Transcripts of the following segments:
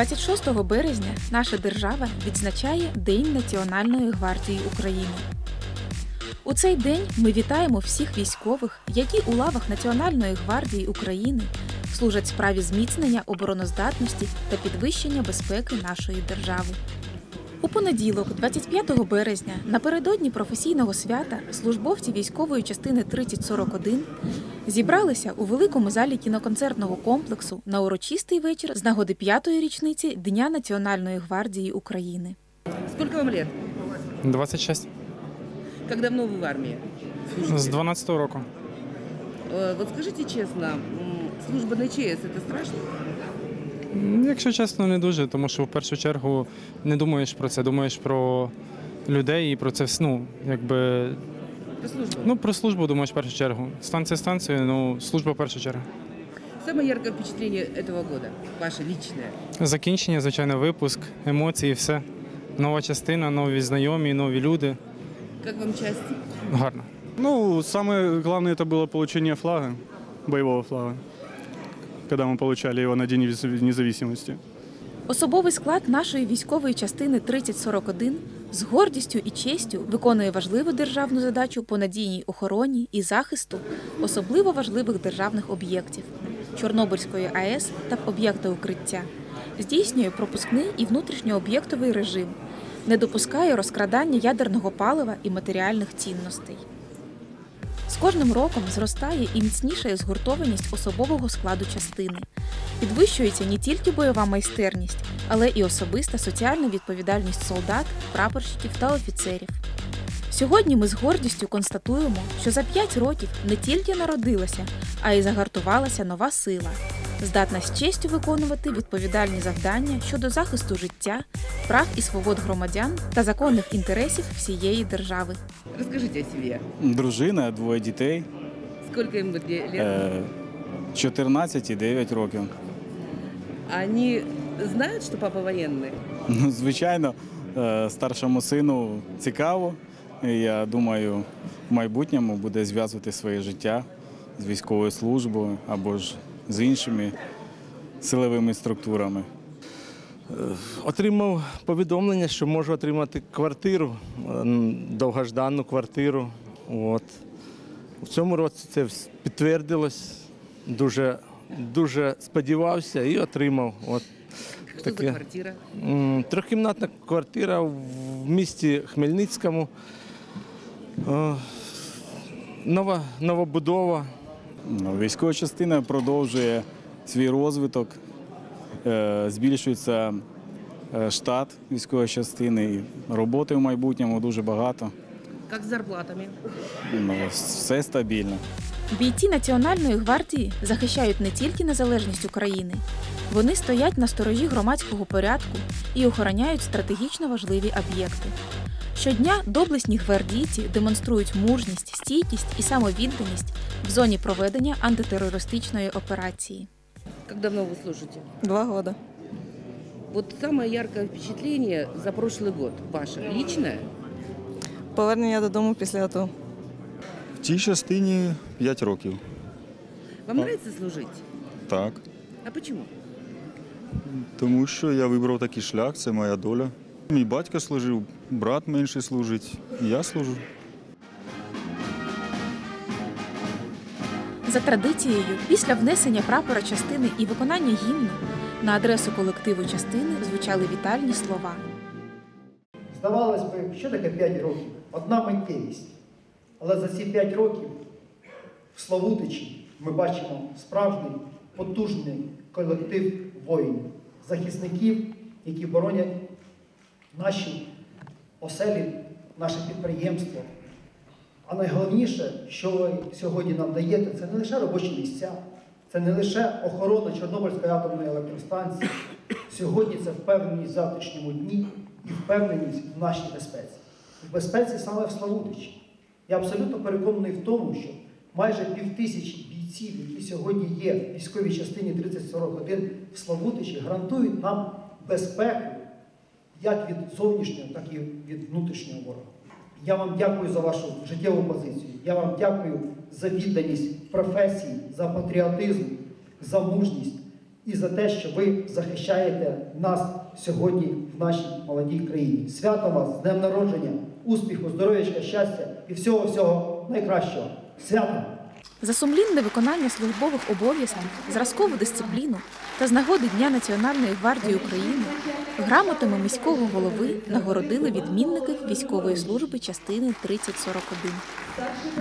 26 березня наша держава відзначає День Національної гвардії України. У цей день ми вітаємо всіх військових, які у лавах Національної гвардії України служать справі зміцнення обороноздатності та підвищення безпеки нашої держави. У понеділок, 25 березня, напередодні професійного свята, службовці військової частини 3041 зібралися у великому залі кіноконцертного комплексу на урочистий вечір з нагоди п'ятої річниці Дня Національної гвардії України. Сколько вам лет? 26. Как давно вы в армии? З 12-го року. Э, Вот скажите честно, м, служба на ЧС это страшно? М, Якщо чесно, не дуже, тому що в першу чергу не думаєш про це, думаєш про людей і про це вс- ну, якби. Про службу. Ну, про службу думаєш в першу чергу. Станція станцією, ну, служба в першу чергу. Самое яркое впечатление этого года, ваше личное. Закінчення, звичайно, випуск, емоції, все. Нова частина, нові знайомі, нові люди. Как вам часть? Гарно. Ну, самое главное это было получение флага, боевого флага, когда мы получали его на День незав- независимости. Особовий склад нашої військової частини 3041 з гордістю і честю виконує важливу державну задачу по надійній охороні і захисту особливо важливих державних об'єктів Чорнобильської АЕС та об'єкта укриття, здійснює пропускний і внутрішньооб'єктовий режим, не допускає розкрадання ядерного палива і матеріальних цінностей. З кожним роком зростає і міцнішає згуртованість особового складу частини. Підвищується не тільки бойова майстерність, але і особиста соціальна відповідальність солдат, прапорщиків та офіцерів. Сьогодні ми з гордістю констатуємо, що за 5 років не тільки народилася, а й загартувалася нова сила, здатна з честю виконувати відповідальні завдання щодо захисту життя, прав і свобод громадян та законних інтересів всієї держави. Расскажите о себе. Дружина, двоє дітей, Сколько им лет? е, 14 і 9 років. Они знают, что папа военный? Ну, звичайно, е, старшому сину цікаво. Я думаю, в майбутньому буде зв'язувати своє життя з військовою службою або ж з іншими силовими структурами. Отримав повідомлення, що можу отримати квартиру, м, довгожданну квартиру. От. В цьому році це підтвердилось. Дуже, дуже сподівався і отримав. От. Таке. за квартира? Трьохкімнатна квартира в місті Хмельницькому. О, Нова, новобудова. Ну, Військова частина продовжує свій розвиток, е, збільшується е, штат військової частини, і роботи в майбутньому дуже багато. Как с зарплатами? Ну, все стабільно. Бійці Національної гвардії захищають не тільки незалежність України, вони стоять на сторожі громадського порядку і охороняють стратегічно важливі об'єкти. Щодня доблесні гвардійці демонструють мужність, стійкість і самовідданість в зоні проведення антитерористичної операції. Как давно вы служите? Два года. Вот самое яркое впечатление за прошлый год ваше личное? Повернення додому після АТО. В цій частині 5 років. Вам нравится служить? Так. А почему? Тому що я вибрав такий шлях, це моя доля. Мій батько служив, брат менший служить, і я служу. За традицією, після внесення прапора частини і виконання гімну на адресу колективу частини звучали вітальні слова. Здавалось би, що таке 5 років? Одна миттєвість. Але за ці 5 років в Славутичі ми бачимо справжній потужний колектив воїнів, захисників, які боронять наші оселі, наше підприємство. А найголовніше, що ви сьогодні нам даєте, це не лише робочі місця, це не лише охорона Чорнобильської атомної електростанції. Сьогодні це впевненість в завтрашньому дні і впевненість в нашій безпеці. В безпеці саме в Славутичі. Я абсолютно переконаний в тому, що майже півтисячі бійців, які сьогодні є в військовій частині 3041 в Славутичі, гарантують нам безпеку як від зовнішнього, так і від внутрішнього ворога. Я вам дякую за вашу життєву позицію. Я вам дякую за відданість професії, за патріотизм, за мужність. і за те, що ви захищаєте нас сьогодні в нашій молодій країні. Свято вас з днем народження, успіху, здоров'ячка, щастя і всього-всього найкращого. Свято! За сумлінне виконання службових обов'язків, зразкову дисципліну та з нагоди Дня Національної гвардії України грамотами міського голови нагородили відмінників військової служби частини 3041.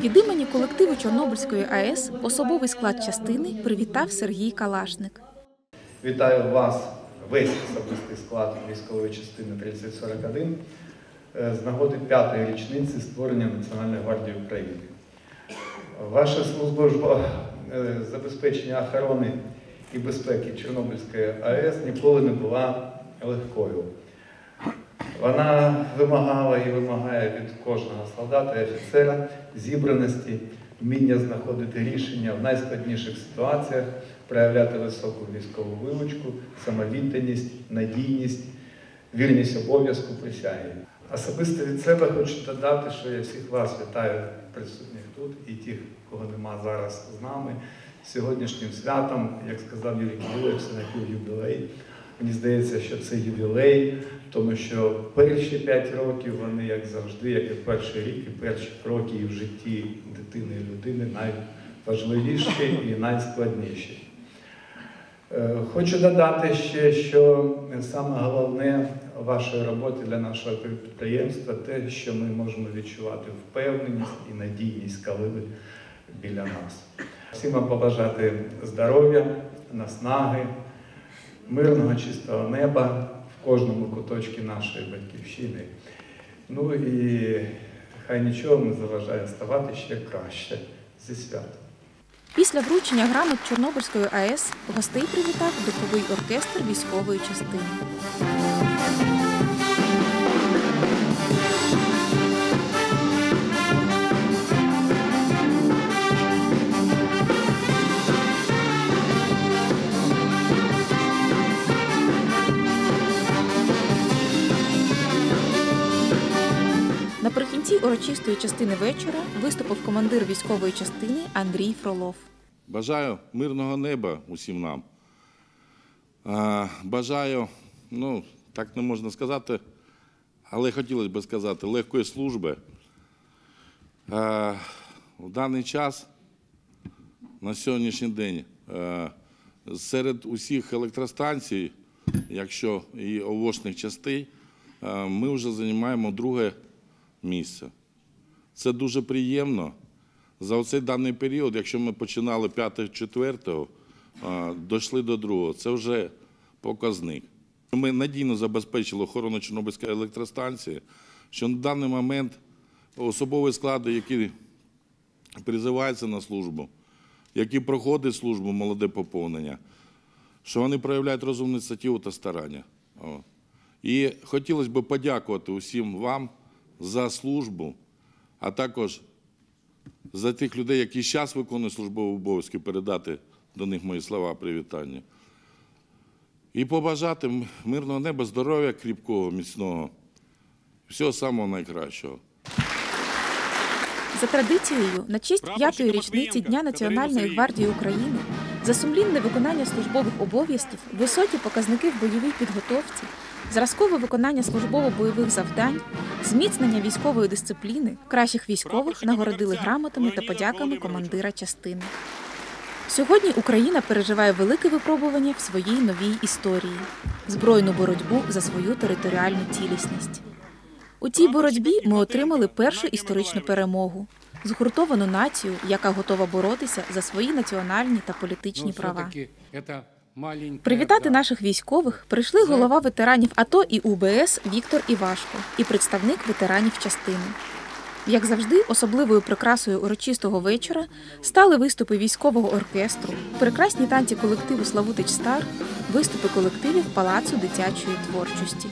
Від імені колективу Чорнобильської АЕС особовий склад частини привітав Сергій Калашник. Вітаю вас, весь особистий склад військової частини 3041 е, з нагоди п'ятої річниці створення Національної гвардії України. Ваша служба е, забезпечення охорони і безпеки Чорнобильської АЕС ніколи не була легкою. Вона вимагала і вимагає від кожного солдата і офіцера зібраності, вміння знаходити рішення в найскладніших ситуаціях, проявляти високу військову вивучку, самовідданість, надійність, вірність обов'язку присяги. Особисто від себе хочу додати, що я всіх вас вітаю присутніх тут і тих, кого нема зараз з нами. Сьогоднішнім святом, як сказав Юрій Кирилович, це напівюбілей. Мені здається, що це ювілей, тому що перші п'ять років вони, як завжди, як і перший рік, і перші кроки в житті дитини і людини найважливіші і найскладніші. Е, Хочу додати ще, що саме головне в вашій роботі для нашого підприємства те, що ми можемо відчувати впевненість і надійність, коли ви біля нас. Всім вам побажати здоров'я, наснаги, мирного чистого неба в кожному куточку нашої батьківщини. Ну і хай нічого не заважає ставати ще краще зі святом. Після вручення грамот Чорнобильської АЕС гостей привітав духовий оркестр військової частини. Урочистої частини вечора виступив командир військової частини Андрій Фролов. Бажаю мирного неба усім нам. Бажаю, ну, так не можна сказати, але хотілося б сказати, легкої служби. В даний час, на сьогоднішній день, серед усіх електростанцій, якщо і овочних частей, ми вже займаємо друге місце. Це дуже приємно. За оцей даний період, якщо ми починали 5-4, дійшли до другого, це вже показник. Ми надійно забезпечили охорону Чорнобильської електростанції, що на даний момент особові склади, які призиваються на службу, які проходять службу молоде поповнення, що вони проявляють розумну ініціативу та старання. І хотілося б подякувати усім вам за службу, а також за тих людей, які зараз виконують службові обов'язки, передати до них мої слова привітання. І побажати мирного неба, здоров'я кріпкого, міцного, всього самого найкращого. За традицією, на честь п'ятої річниці Дня Національної гвардії України за сумлінне виконання службових обов'язків, високі показники в бойовій підготовці, зразкове виконання службово-бойових завдань, зміцнення військової дисципліни, кращих військових нагородили грамотами та подяками командира частини. Сьогодні Україна переживає велике випробування в своїй новій історії збройну боротьбу за свою територіальну цілісність. У цій боротьбі ми отримали першу історичну перемогу згуртовану націю, яка готова боротися за свої національні та політичні права. Привітати наших військових прийшли голова ветеранів АТО і УБС Віктор Івашко і представник ветеранів частини. Як завжди, особливою прикрасою урочистого вечора стали виступи військового оркестру, прекрасні танці колективу Славутич Стар, виступи колективів Палацу дитячої творчості.